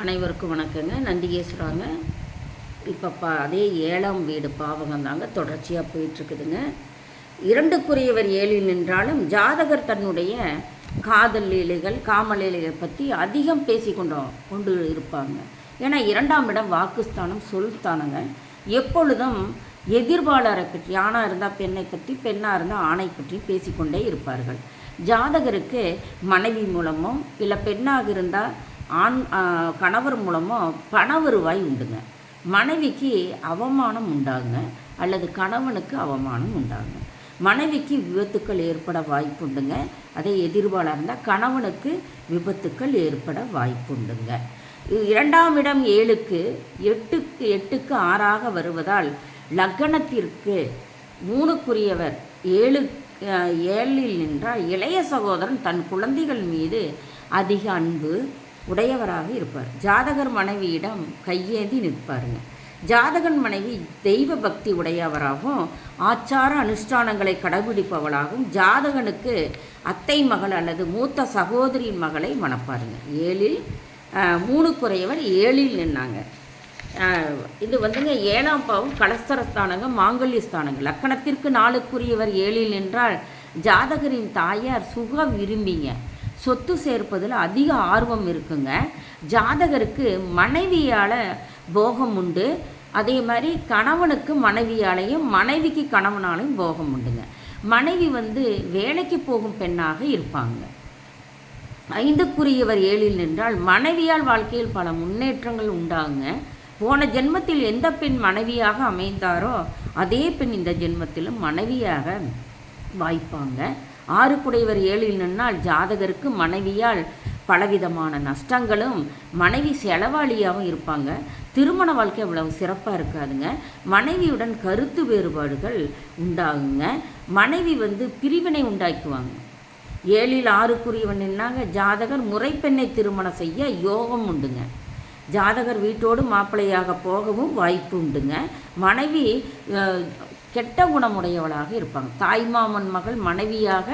அனைவருக்கும் வணக்கங்க. நந்திகேஸ்வராங்க. இப்போ பா அதே ஏழாம் வீடு பாவகம் தாங்க தொடர்ச்சியாக போயிட்டுருக்குதுங்க. இரண்டுக்குரியவர் ஏழில் நின்றாலும் ஜாதகர் தன்னுடைய காதல் லீலைகள் காமலீலைகள் பற்றி அதிகம் பேசி கொண்டோ கொண்டு இருப்பாங்க. ஏன்னா இரண்டாம் இடம் வாக்குஸ்தானம் சொல்தானுங்க எப்பொழுதும் எதிர்பாளரை பற்றி ஆணாக இருந்தால் பெண்ணை பற்றி பெண்ணாக இருந்தால் ஆணை பற்றி பேசிக்கொண்டே இருப்பார்கள். ஜாதகருக்கு மனைவி மூலமோ இல்லை பெண்ணாக இருந்தால் ஆண் கணவர் மூலமாக பண வருவாய் உண்டுங்க. மனைவிக்கு அவமானம் உண்டாங்க அல்லது கணவனுக்கு அவமானம் உண்டாங்க மனைவிக்கு விபத்துக்கள் ஏற்பட வாய்ப்புண்டுங்க அதே எதிர்பாலாக இருந்தால் கணவனுக்கு விபத்துக்கள் ஏற்பட வாய்ப்புண்டுங்க இரண்டாம் இடம் ஏழுக்கு எட்டுக்கு எட்டுக்கு ஆறாக வருவதால் லக்னத்திற்கு மூணுக்குரியவர் ஏழு ஏழில் நின்றால் இளைய சகோதரன் தன் குழந்தைகள் மீது அதிக அன்பு உடையவராக இருப்பார். ஜாதகர் மனைவியிடம் கையேந்தி நிற்பாருங்க. ஜாதகன் மனைவி தெய்வ பக்தி உடையவராகவும் ஆச்சார அனுஷ்டானங்களை கடைபிடிப்பவளாகவும் ஜாதகனுக்கு அத்தை மகள் அல்லது மூத்த சகோதரியின் மகளை மணப்பாருங்க. ஏழில் மூணு குறையவர் ஏழில் நின்னாங்க. இது வந்துங்க ஏழாம் பாவம் கலஸ்தரஸ்தானங்க மாங்கல்ய ஸ்தானங்க லக்கணத்திற்கு நாளுக்குரியவர் ஏழில் நின்றால் ஜாதகரின் தாயார் சுக விரும்பிங்க. சொத்து சேர்ப்பதில் அதிக ஆர்வம் இருக்குங்க. ஜாதகருக்கு மனைவியால் போகம் உண்டு. அதே மாதிரி கணவனுக்கு மனைவியாலையும் மனைவிக்கு கணவனாலையும் போகம் உண்டுங்க. மனைவி வந்து வேலைக்கு போகும் பெண்ணாக இருப்பாங்க. ஐந்துக்குரியவர் ஏழில் நின்றால் மனைவியால் வாழ்க்கையில் பல முன்னேற்றங்கள் உண்டாங்க போன ஜென்மத்தில் எந்த பெண் மனைவியாக அமைந்தாரோ அதே பெண் இந்த ஜென்மத்திலும் மனைவியாக வாய்ப்பாங்க. ஆறுக்குடையவர் ஏழில் நின்னால் ஜாதகருக்கு மனைவியால் பலவிதமான நஷ்டங்களும் மனைவி செலவாளியாகவும் இருப்பாங்க. திருமண வாழ்க்கை அவ்வளவு சிறப்பாக இருக்காதுங்க. மனைவியுடன் கருத்து வேறுபாடுகள் உண்டாகுங்க. மனைவி வந்து பிரிவினை உண்டாக்குவாங்க. ஏழில் ஆறுக்குரியவன் என்னாங்க ஜாதகர் முறைப்பெண்ணை திருமணம் செய்ய யோகம் உண்டுங்க. ஜாதகர் வீட்டோடு மாப்பிள்ளையாக போகவும் வாய்ப்பு உண்டுங்க. மனைவி கெட்ட குணமுடையவளாக இருப்பாங்க. தாய்மாமன் மகள் மனைவியாக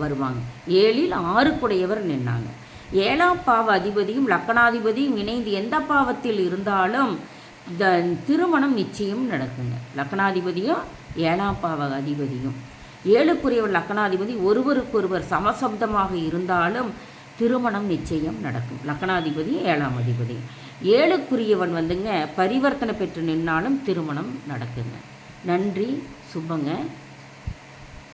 வருவாங்க. ஏழில் ஆறுக்குடையவர் நின்னாங்க. ஏழாம் பாவ அதிபதியும் லக்கணாதிபதியும் இணைந்து எந்த பாவத்தில் இருந்தாலும் இந்த திருமணம் நிச்சயம் நடக்குங்க. லக்கணாதிபதியும் ஏழாம் பாவ அதிபதியும் ஏழுக்குரியவர் லக்கணாதிபதி ஒருவருக்கொருவர் சமசப்தமாக இருந்தாலும் திருமணம் நிச்சயம் நடக்கும். லக்கணாதிபதி ஏழாம் அதிபதி. ஏழுக்குரியவன் வந்துங்க பரிவர்த்தனை பெற்று நின்னாலும் திருமணம் நடக்குங்க. நன்றி சுபங்க.